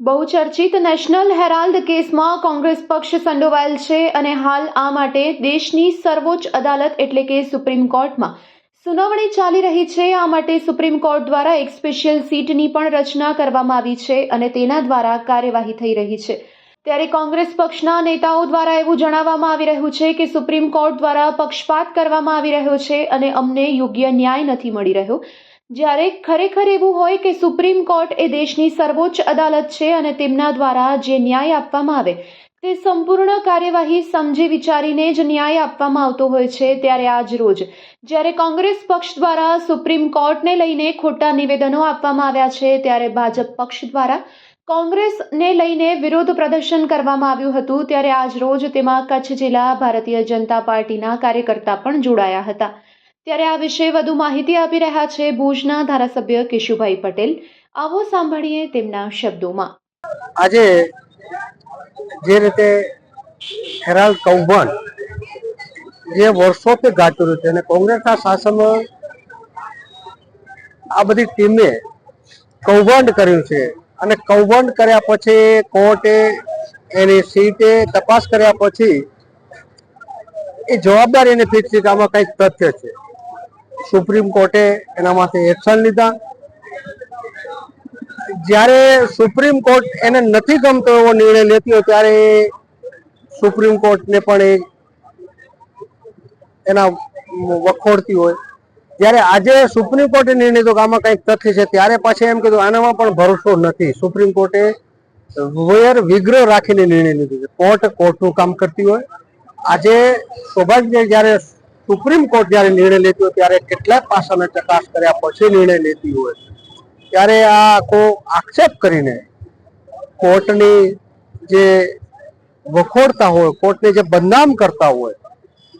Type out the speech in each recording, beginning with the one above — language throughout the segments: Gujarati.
બહુચર્ચિત નેશનલ હેરાલ્ડ કેસમાં કોંગ્રેસ પક્ષ સંડોવાયેલ છે અને હાલ આ માટે દેશની સર્વોચ્ચ અદાલત એટલે કે સુપ્રીમ કોર્ટમાં સુનાવણી ચાલી રહી છે. આ માટે સુપ્રીમ કોર્ટ દ્વારા એક સ્પેશિયલ સીટની પણ રચના કરવામાં આવી છે અને તેના દ્વારા કાર્યવાહી થઈ રહી છે. ત્યારે કોંગ્રેસ પક્ષના નેતાઓ દ્વારા એવું જણાવવામાં આવી રહ્યું છે કે સુપ્રીમ કોર્ટ દ્વારા પક્ષપાત કરવામાં આવી રહ્યો છે અને અમને યોગ્ય ન્યાય નથી મળી રહ્યો. જ્યારે ખરેખર એવું હોય કે સુપ્રીમ કોર્ટ એ દેશની સર્વોચ્ચ અદાલત છે અને તેમના દ્વારા જે ન્યાય આપવામાં આવે, તે સંપૂર્ણ કાર્યવાહી સમજી વિચારીને જ ન્યાય આપવામાં આવતો હોય છે ત્યારે આજ રોજ. જ્યારે કોંગ્રેસ પક્ષ દ્વારા સુપ્રીમ કોર્ટને લઈને ખોટા નિવેદનો આપવામાં આવ્યા છે, ત્યારે ભાજપ પક્ષ દ્વારા કોંગ્રેસને લઈને વિરોધ પ્રદર્શન કરવામાં આવ્યું હતું, ત્યારે આજ રોજ તેમાં કચ્છ જિલ્લા ભારતીય જનતા પાર્ટીના કાર્યકર્તા પણ જોડાયા હતા. ત્યારે આ વિશે વધુ માહિતી આપી રહ્યા છે ભુજના ધારાસભ્ય કેશુભાઈ પટેલ. આવો સાંભળીએ તેમના શબ્દોમાં. આજે જે રીતે હેરાલ્ડ કૌભંડ જે વર્ષોથી ગાતું રહ્યું અને કોંગ્રેસના શાસનમાં આ બધી ટીમે કૌભાંડ કર્યું છે અને કૌભાંડ કર્યા પછી કોર્ટે એની સીટે તપાસ કર્યા પછી એ જવાબદારી એને ફિક્સ છે આમાં કંઈક તથ્ય છે. સુપ્રીમ કોર્ટે એના માટે એક્શન લીધા. જ્યારે સુપ્રીમ કોર્ટ એને નથી ગમતો એવો નિર્ણય લેતી હોય ત્યારે સુપ્રીમ કોર્ટને પણ એના વખોડતી હોય. જ્યારે આજે સુપ્રીમ કોર્ટે નિર્ણય તો આમાં કંઈક તથ્ય છે, ત્યારે પાછી એમ કીધું, આનામાં પણ ભરોસો નથી. સુપ્રીમ કોર્ટે વેર વિગ્રહ રાખીને નિર્ણય લીધો છે. કોર્ટ કોર્ટનું કામ કરતી હોય. આજે સૌભાગ્ય જ્યારે સુપ્રીમ કોર્ટ જ્યારે નિર્ણય લેતી હોય ત્યારે કેટલાક પાસાને ચકાસ કર્યા પછી નિર્ણય લેતી હોય. ત્યારે આ આખો આક્ષેપ કરીને કોર્ટની જે વખોડતા હોય, કોર્ટને જે બદનામ કરતા હોય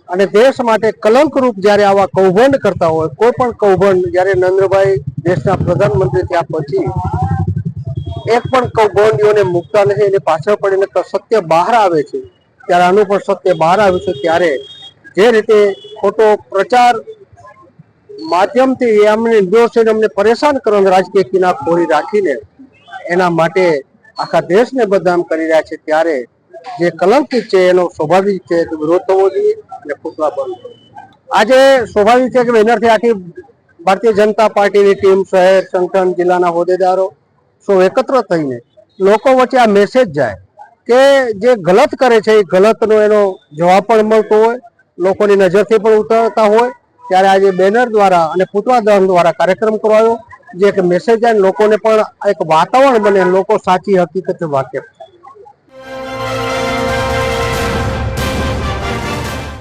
અને દેશ માટે કલંકરૂપ જ્યારે આવા કૌભંડ કરતા હોય કોઈ પણ કૌભંડ જ્યારે નરેન્દ્રભાઈ દેશના પ્રધાનમંત્રી થયા પછી એક પણ કૌભાંડીઓને મુકતા નથી, એની પાછળ પડીને સત્ય બહાર આવે છે. ત્યારે આનું પણ સત્ય બહાર આવ્યું છે, ત્યારે જે રીતે ખોટો પ્રચાર માધ્યમથી એમને નિર્દોષોને અમને પરેશાન કરવાનો રાજકીય કિનાખોરી રાખીને એના માટે આખા દેશને બદનામ કરી રહ્યા છે ત્યારે જે કલંકિત છે એનો સ્વાભાવિક છે કે વિરોધ થવો જોઈએ અને પૂતળા બંધ આજે સ્વાભાવિક છે કે એનાથી આખી ભારતીય જનતા પાર્ટીની ટીમ શહેર, સંગઠન, જિલ્લાના હોદ્દેદારો સૌ એકત્ર થઈને લોકો વચ્ચે આ મેસેજ જાય કે જે ગલત કરે છે એ ગલતનો એનો જવાબ પણ મળતો હોય લોકોની નજરથી પણ ઉતરતા હોય, ત્યારે આજે બેનર દ્વારા અને પૂતળા દહન દ્વારા કાર્યક્રમ કરવાયો જે એક મેસેજ જાય લોકોને પણ એક વાતાવરણ બને, લોકો સાચી હકીકત વાકેફ